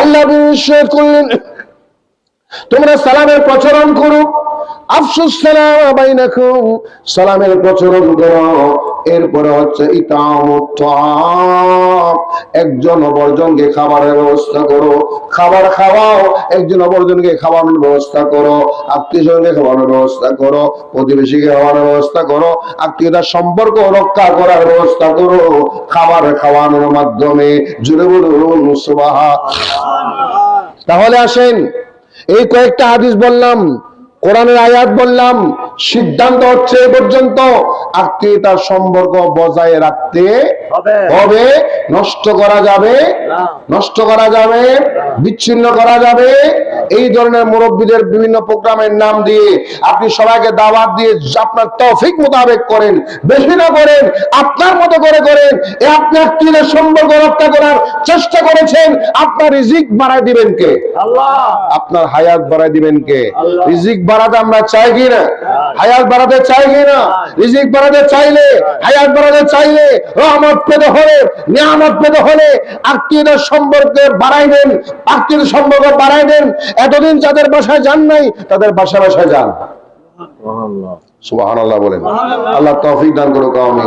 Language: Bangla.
আল্লাহ নিষেধ করলেন তোমরা সালামের প্রচলন করো। আফসুস সালাম সালামের প্রচলন করো। এরপরে হচ্ছে। একজন অপরজনকে খাবারের ব্যবস্থা করো। খাবার খাওয়াও, একজন অপরজনকে খাওয়ানোর ব্যবস্থা করো। আত্মীয়জনকে খাওয়ানোর ব্যবস্থা করো। প্রতিবেশীকে খাওয়ানোর ব্যবস্থা করো। আত্মীয়তার সম্পর্ক রক্ষা করার ব্যবস্থা করো। খাবার খাওয়ানোর মাধ্যমে। জুড়ে বলুন তাহলে আসেন, এই কয়েকটা হাদিস বললাম, কোরআনের আয়াত বললাম, সিদ্ধান্ত হচ্ছে এ পর্যন্ত। আত্মীয়তার সম্পর্ক বজায় রাখতে হবে। হবে। নষ্ট করা যাবে। নষ্ট করা যাবে। বিচ্ছিন্ন করা যাবে। এই ধরনের মুরব্বীদের বিভিন্ন প্রোগ্রামের নাম দিয়ে আপনি সবাইকে দাওয়াত দিয়ে আপনার তৌফিক মোতাবেক করেন বেশি না করেন আপনার মতো করে করেন। এ আপনি আত্মীয়দের সম্পর্ক রক্ষা করার চেষ্টা করেছেন আপনার রিজিক বাড়ায় দিবেন কে? আল্লাহ। আপনার হায়াত বাড়ায় দিবেন কে? রিজিক বাড়াতে আমরা চাই কি না? হায়াত বাড়াতে চাই কি না? রিজিক বাড়াতে চাইলে হায়াত বাড়াতে চাইলে রহমত পেতে হলে নিয়ামত পেতে হলে আত্মীয়দের সম্পর্কে বাড়াইবেন আত্মীয়দের সম্পর্ক বাড়াইবেন এতদিন যাদের বাসায় যান নাই তাদের বাসা বাসায় যান। আল্লাহ বলেন। আল্লাহ তৌফিক দান করুক আমিন।